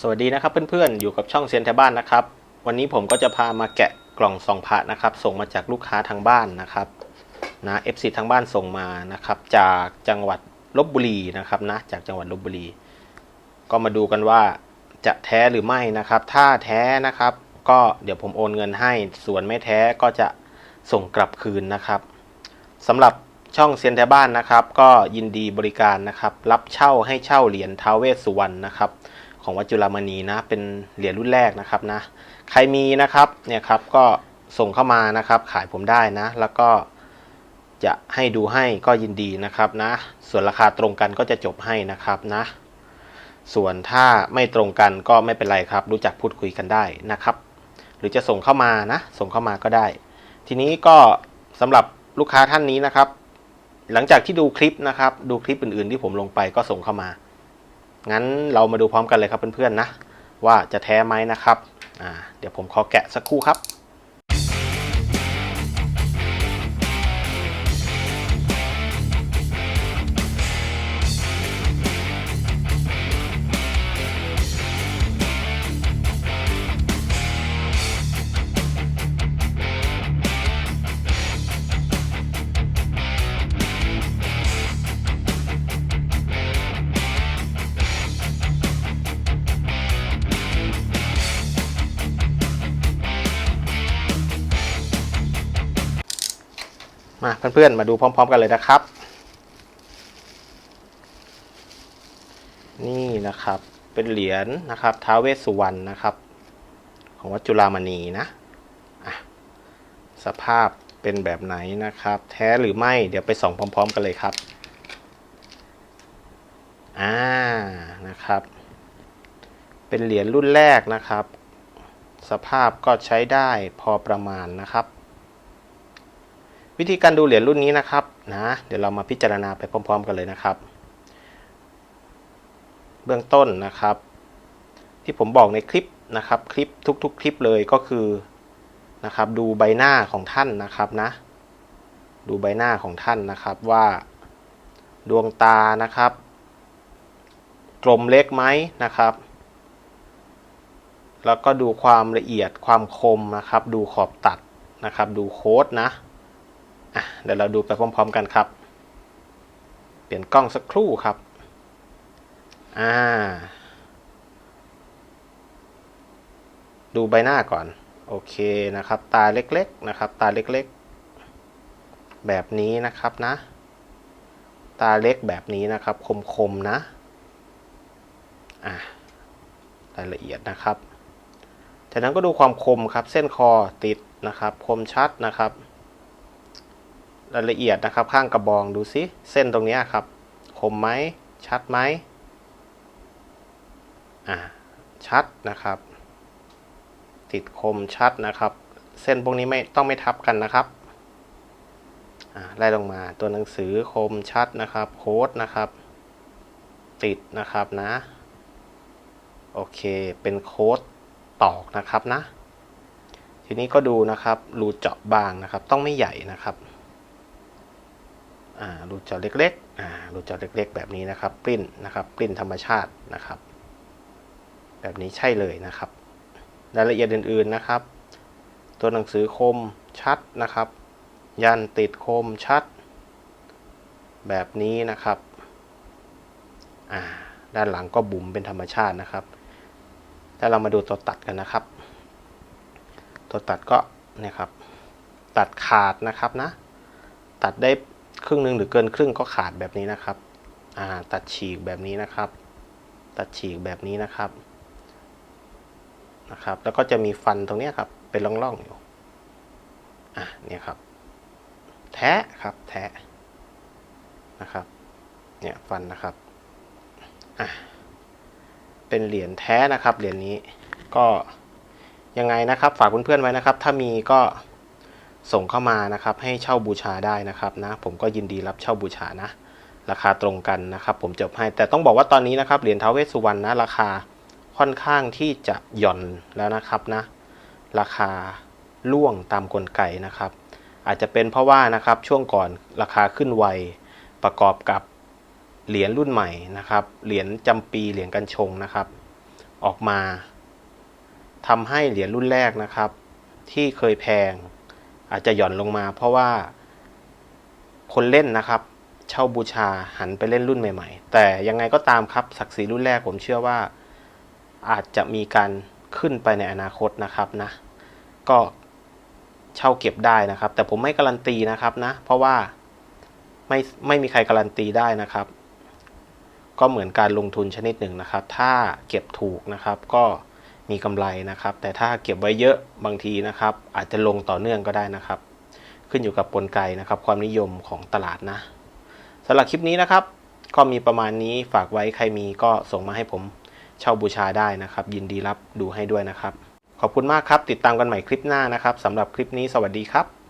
สวัสดีนะครับเพื่อนๆ อยู่กับช่องเซียนแถวบ้านนะครับ วันนี้ผมก็จะพามาแกะกล่องซองพระนะครับ ส่งมาจากลูกค้าทางบ้านนะครับนะ FC ทางบ้านส่งมานะครับ จากจังหวัดลบบุรีนะครับนะจากจังหวัดลบบุรี ก็มาดูกันว่าจะแท้หรือไม่นะครับ ถ้าแท้นะครับ ก็เดี๋ยวผมโอนเงินให้ส่วนไม่แท้ก็จะส่งกลับคืนนะครับสำหรับช่องเซียนแถวบ้านนะครับ ก็ยินดีบริการนะครับ รับเช่าให้เช่าเหรียญท้าวเวสสุวรรณนะครับ ของวัดจุฬามณีนะ เป็นเหรียญรุ่นแรกนะครับนะ ใครมีนะครับเนี่ยครับก็ส่งเข้ามานะครับ ขายผมได้นะ แล้วก็จะให้ดูให้ก็ยินดีนะครับนะ ส่วนราคาตรงกันก็จะจบให้นะครับนะ ส่วนถ้าไม่ตรงกันก็ไม่เป็นไรครับ รู้จักพูดคุยกันได้นะครับ หรือจะส่งเข้ามานะ ส่งเข้ามาก็ได้ ทีนี้ก็สำหรับลูกค้าท่านนี้นะครับ หลังจากที่ดูคลิปนะครับ ดูคลิปอื่นๆที่ผมลงไปก็ส่งเข้ามา งั้นเรามาดูพร้อมกันเลยครับเพื่อนๆนะว่าจะแท้ไหมนะครับเดี๋ยวผมขอแกะสักครู่ครับ มาเพื่อนๆ มาดูพร้อม ๆ กันเลยนะครับ นี่นะครับเป็นเหรียญนะครับท้าวเวสสุวรรณนะครับ ของวัดจุฬามณีนะอะสภาพเป็นแบบไหนนะครับ แท้หรือไม่เดี๋ยวไปส่องพร้อม ๆ กันเลยครับอ่านะครับ เป็นเหรียญรุ่นแรกนะครับ สภาพก็ใช้ได้พอประมาณนะครับ วิธีการดูเหรียญรุ่นนี้นะครับนะเดี๋ยวเรามาพิจารณาไปพร้อม ๆ กันเลยนะครับ เบื้องต้นนะครับ ที่ผมบอกในคลิปนะครับ คลิปทุก ๆ คลิปเลยก็คือนะครับ ดูใบหน้าของท่านนะครับนะ ดูใบหน้าของท่านนะครับว่าดวงตานะครับ กลมเล็กไหมนะครับ แล้วก็ดูความละเอียดความคมนะครับ ดูขอบตัดนะครับ ดูโค้ดนะ อะเดี๋ยวเราดูไปพร้อมๆกันครับ เปลี่ยนกล้องสักครู่ครับอ่าดูใบหน้าก่อน โอเคนะครับ ตาเล็กๆนะครับ ตาเล็กๆ แบบนี้นะครับนะ ตาเล็กแบบนี้นะครับ คมๆนะอะรายละเอียดนะครับจากนั้นก็ดูความคมครับ เส้นคอติดนะครับ คมชัดนะครับ รายละเอียดนะครับ ข้างกระบองดูซิเส้นตรงนี้ครับคมไหมชัดไหมอ่าชัดนะครับ ติดคมชัดนะครับ เส้นพวกนี้ไม่ต้องไม่ทับกันนะครับอ่าไล่ลงมาตัวหนังสือคมชัดนะครับโค้ดนะครับ ติดนะครับนะ โอเคเป็นโค้ดตอกนะครับนะ ทีนี้ก็ดูนะครับรูเจาะบางนะครับ ต้องไม่ใหญ่นะครับ รูเจาะเล็กๆรูเจาะเล็ก ๆ แบบนี้นะครับ ปริ้นนะครับปริ้นธรรมชาตินะครับ แบบนี้ใช่เลยนะครับ รายละเอียดอื่นๆนะครับ ตัวหนังสือคมชัดนะครับ ยันติดคมชัด แบบนี้นะครับด้านหลังก็บุ๋มเป็นธรรมชาตินะครับถ้าเรามาดูตัวตัดกันนะครับ ตัวตัดก็เนี่ยครับ ตัดขาดนะครับนะ ตัดได้ ครึ่งหนึ่งหรือเกินครึ่งก็ขาดแบบนี้นะครับอ่าตัดฉีกแบบนี้นะครับ ตัดฉีกแบบนี้นะครับนะครับ แล้วก็จะมีฟันตรงนี้ครับ เป็นร่องๆอยู่อะเนี่ยครับ แท้ครับแท้นะครับ เนี่ยฟันนะครับอะเป็นเหรียญแท้นะครับเหรียญนี้ก็ยังไงนะครับ ฝากเพื่อนๆไว้นะครับ ถ้ามีก็ ส่งเข้ามานะครับให้เช่าบูชาได้นะครับนะผมก็ยินดีรับเช่าบูชานะ ราคาตรงกันนะครับ ผมจบให้แต่ต้องบอกว่าตอนนี้นะครับเหรียญท้าวเวสสุวรรณนะราคาค่อนข้างที่จะหย่อนแล้วนะครับนะ ราคาล่วงตามกลไกนะครับ อาจจะเป็นเพราะว่านะครับช่วงก่อนราคาขึ้นไวประกอบกับเหรียญรุ่นใหม่นะครับเหรียญจำปีเหรียญกันชงนะครับ ออกมาทำให้เหรียญรุ่นแรกนะครับ ที่เคยแพง อาจจะหย่อนลงมา เพราะว่าคนเล่นนะครับ เช่าบูชาหันไปเล่นรุ่นใหม่ ๆ แต่ยังไงก็ตามครับศักดิ์ศรีรุ่นแรกผมเชื่อว่า อาจจะมีการขึ้นไปในอนาคตนะครับนะ ก็เช่าเก็บได้นะครับ แต่ผมไม่การันตีนะครับนะ เพราะว่าไม่ไม่มีใครการันตีได้นะครับ ก็เหมือนการลงทุนชนิดหนึ่งนะครับ ถ้าเก็บถูกนะครับก็ มีกำไรนะครับ แต่ถ้าเก็บไว้เยอะบางทีนะครับ อาจจะลงต่อเนื่องก็ได้นะครับ ขึ้นอยู่กับกลไกนะครับ ความนิยมของตลาดนะสำหรับคลิปนี้นะครับ ก็มีประมาณนี้ฝากไว้ใครมีก็ส่งมาให้ผมเช่าบูชาได้นะครับ ยินดีรับดูให้ด้วยนะครับ ขอบคุณมากครับ ติดตามกันใหม่คลิปหน้านะครับสำหรับคลิปนี้สวัสดีครับ